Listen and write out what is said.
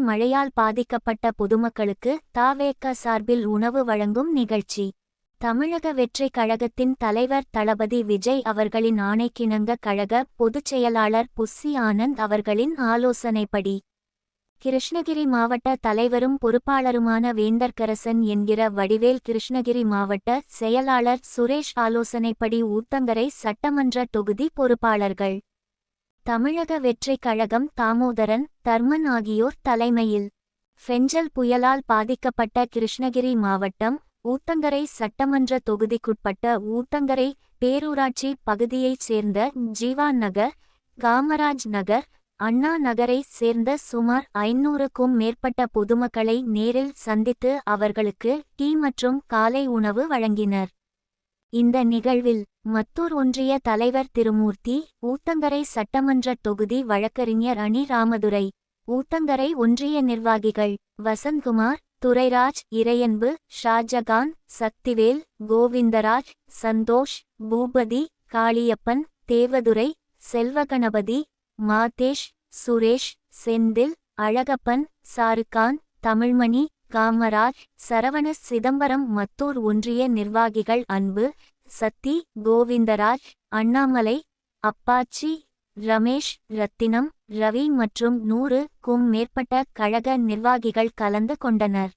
மழையால் பாதிக்கப்பட்ட பொதுமக்களுக்கு தாவேக்க சார்பில் உணவு வழங்கும் நிகழ்ச்சி. தமிழக வெற்றிக் கழகத்தின் தலைவர் தளபதி விஜய் அவர்களின் ஆணைக்கிணங்க கழக பொதுச் செயலாளர் புஸ்ஸி ஆனந்த் அவர்களின் ஆலோசனைப்படி. கிருஷ்ணகிரி மாவட்ட தலைவரும் பொறுப்பாளருமான வேந்தர்கரசன் என்கிற வடிவேல் கிருஷ்ணகிரி மாவட்ட செயலாளர் சுரேஷ் ஆலோசனைப்படி ஊத்தங்கரை சட்டமன்ற தொகுதி பொறுப்பாளர்கள். தமிழக வெற்றிக் கழகம் தாமோதரன் தர்மன் ஆகியோர் தலைமையில். ஃபெஞ்சல் புயலால் பாதிக்கப்பட்ட கிருஷ்ணகிரி மாவட்டம் ஊத்தங்கரை சட்டமன்ற தொகுதிக்குட்பட்ட ஊத்தங்கரை பேரூராட்சி பகுதியைச் சேர்ந்த ஜீவா நகர் காமராஜ் நகர் அண்ணா நகரைச் சேர்ந்த சுமார் ஐநூறுக்கும் மேற்பட்ட பொதுமக்களை நேரில் சந்தித்து அவர்களுக்கு டீ மற்றும் காலை உணவு வழங்கினர். இந்த நிகழ்வில் மத்தூர் ஒன்றிய தலைவர் திருமூர்த்தி ஊத்தங்கரை சட்டமன்ற தொகுதி வழக்கறிஞர் அணி ராமதுரை ஊத்தங்கரை ஒன்றிய நிர்வாகிகள் வசந்த்குமார் துரைராஜ் இறையன்பு ஷாஜகான் சக்திவேல் கோவிந்தராஜ் சந்தோஷ் பூபதி காளியப்பன் தேவதுரை செல்வகணபதி மாதேஷ் சுரேஷ் செந்தில் அழகப்பன் சாருகான் தமிழ்மணி காமராஜ் சரவண சிதம்பரம் மத்தூர் ஒன்றிய நிர்வாகிகள் அன்பு சத்தி கோவிந்தராஜ் அண்ணாமலை அப்பாச்சி ரமேஷ் ரத்தினம் ரவி மற்றும் நூறு க்கும் மேற்பட்ட கழக நிர்வாகிகள் கலந்து கொண்டனர்.